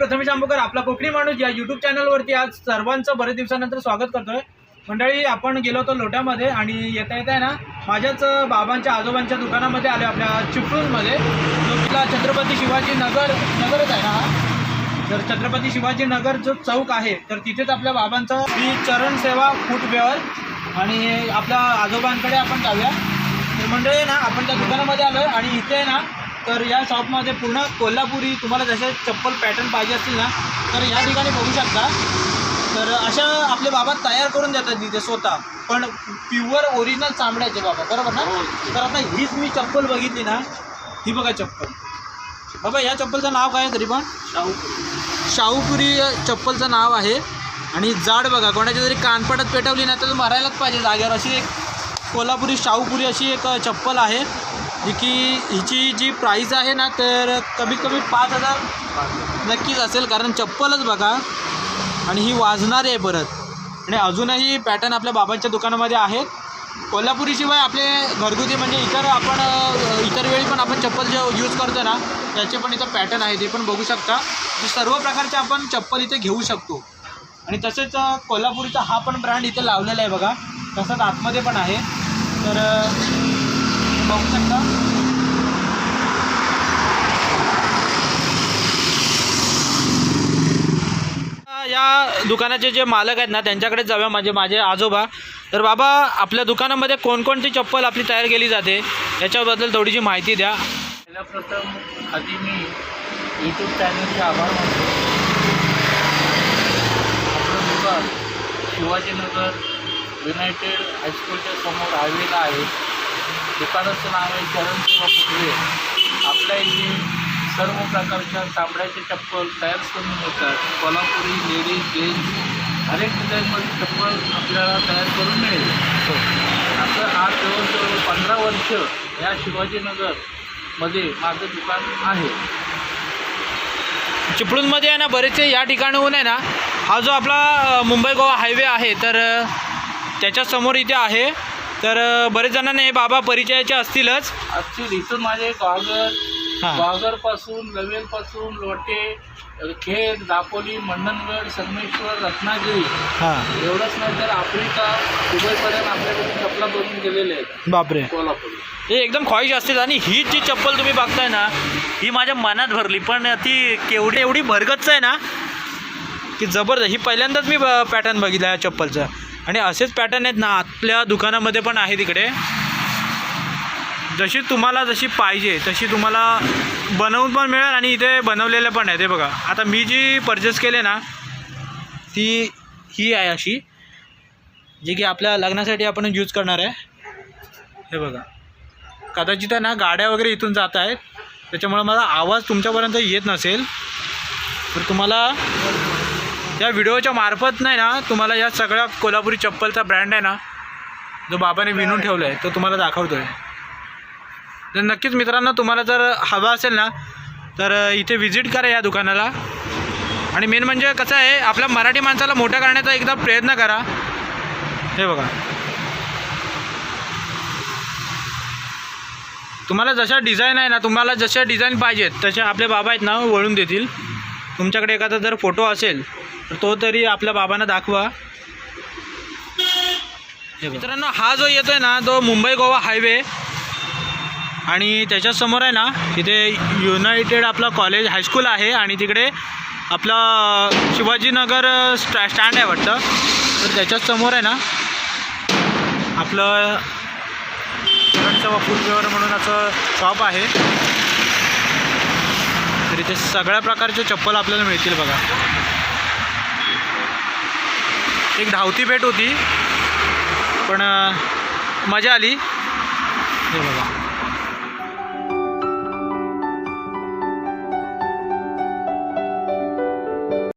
जांभूकर आपला कोकणी माणूस या युट्यूब चॅनलवरती आज सर्वांचं बरेच दिवसानंतर स्वागत करतोय. मंडळी आपण गेलो होतो लोट्यामध्ये आणि येता येता आहे ना माझ्याच बाबांच्या आजोबांच्या दुकानामध्ये आलो आपल्या चिपळूणमध्ये. जो तिथला छत्रपती शिवाजी नगर नगरच आहे ना तर छत्रपती शिवाजी नगर जो चौक आहे तर तिथेच आपल्या बाबांचा मी चरण सेवा फुटवेअर आणि आपल्या आजोबांकडे आपण जाऊया. तर मंडळी ना आपण त्या दुकानामध्ये आलो आहे आणि इथे ना तर या शॉपमध्ये पूर्ण कोल्हापुरी तुम्हाला जसे चप्पल पॅटर्न पाहिजे असतील ना तर या ठिकाणी बघू शकता. तर अशा आपले बाबा तयार करून देतात तिथे स्वतः. पण प्युअर ओरिजिनल चांबड्याचे बाबा बरोबर ना? तर आता हीच मी चप्पल बघितली ना ही बघा चप्पल. बाबा या चप्पलचं नाव काय तरी पण? शाहूपुरी चप्पलचं नाव आहे. आणि जाड बघा कोणाच्या जरी कानपटात पेटवली ना तर मारायलाच पाहिजे जागेवर. अशी एक कोल्हापुरी शाहूपुरी अशी एक चप्पल आहे. जी की हिची जी प्राईस आहे ना तर कमीत कमी पाच हजार नक्कीच असेल. कारण चप्पलच बघा आणि ही वाजणारी आहे परत. आणि अजूनही पॅटर्न आपल्या बाबांच्या दुकानामध्ये आहेत. कोल्हापुरीशिवाय आपले घरगुती म्हणजे इतर आपण इतर वेळी पण आपण चप्पल जे यूज करतो ना त्याचे पण इथं पॅटर्न आहे ते पण बघू शकता. सर्व प्रकारचे आपण चप्पल इथे घेऊ शकतो. आणि तसेच अ, कोल्हापुरीचा हा पण ब्रँड इथे लावलेला आहे बघा. तसंच आतमध्ये पण आहे. तर अ, बघू शकता. या दुकानाचे जे मालक आहेत ना त्यांच्याकडे जाऊया म्हणजे माझे आजोबा. तर बाबा आपल्या दुकानामध्ये कोणकोणती चप्पल आपली तयार केली जाते? याच्याबद्दल थोडीशी माहिती द्या. पहिल्याप्रथम आधी मी यूट्यूब चॅनलचे आभार मानतो. आपलं दुकान शिवाजीनगर युनायटेड हायस्कूलच्या समोर हायवेला आहे. दुकानाचं नाव आहे चरण किंवा पुतळे आपल्या इथे सर्व प्रकारच्या चामड्याचे चप्पल तयार करून मिळतात. कोल्हापुरी लेडीज जेंट्स हरेक डिझाईनमध्ये चप्पल आपल्याला तयार करून मिळेल. असं आज जवळजवळ पंधरा वर्ष या शिवाजीनगरमध्ये माझं दुकान आहे. चिपळूणमध्ये आहे ना बरेचसे या ठिकाणाहून आहे ना हा जो आपला मुंबई गोवा हायवे आहे तर त्याच्यासमोर इथे आहे. तर बरेच जणांना हे बाबा परिचयाचे असतीलच. ॲक्च्युली इथून माझे ग्वागर हां. ग्वागरपासून लवेलपासून लोटे खेड दापोली मंडणगड संगमेश्वर रत्नागिरी. हां. एवढंच नाही तर आफ्रिका दुबईपर्यंत आपल्याकडे चपला बनवून गेलेले आहेत. बापरे. कोल्हापुरी. हे एकदम ख्वाहिश असते आणि ही जी चप्पल तुम्ही बघताय ना ही माझ्या मनात भरली. पण ती केवढी एवढी भरगच्च आहे ना की जबरदस्त. ही पहिल्यांदाच मी पॅटर्न बघितला या चप्पलचं. आणि असेच पॅटर्न आहेत ना आपल्या दुकानामध्ये पण आहे तिकडे. जशी तुम्हाला जशी पाहिजे तशी तुम्हाला बनवून पण मिळेल आणि इथे बनवलेलं पण आहे ते बघा आता मी जी परचेस केले ना ती ही आहे अशी जी की आपल्या लग्नासाठी आपण यूज करणार आहे. हे बघा कदाचित आहे ना गाड्या वगैरे इथून जात आहेत. त्याच्यामुळं मला आवाज तुमच्यापर्यंत येत नसेल. तर तुम्हाला या व्हिडिओच्या मार्फत नाही ना तुम्हाला या सगळ्या कोल्हापुरी चप्पलचा ब्रँड आहे ना जो बाबाने विणून ठेवला आहे तो तुम्हाला दाखवतो आहे तर नक्कीच मित्रांनो तुम्हाला जर हवा असेल ना तर इथे व्हिजिट करा या दुकानाला. आणि मेन म्हणजे कसं आहे आपल्या मराठी माणसाला मोठं करण्याचा एकदा प्रयत्न करा. हे बघा. तुम्हाला जशा डिझाईन आहे ना तुम्हाला जशा डिझाईन पाहिजेत तसे आपले बाबा आहेत ना वळून देतील. तुमच्याकडे एखादा जर फोटो असेल तर तो तरी आपल्या बाबांना दाखवा. मित्रांनो हा जो येतो आहे ना तो मुंबई गोवा हायवे. आणि त्याच्यासमोर आहे ना तिथे युनायटेड आपला कॉलेज हायस्कूल आहे आणि तिकडे आपला शिवाजीनगर स्टॅ स्टँड आहे वाटतं. तर त्याच्याच समोर आहे ना आपलं फूड म्हणून असं शॉप आहे. तर इथे सगळ्या प्रकारचे चप्पल आपल्याला मिळतील बघा. एक धावती भेट होती. पण मजा आली. हे बघा.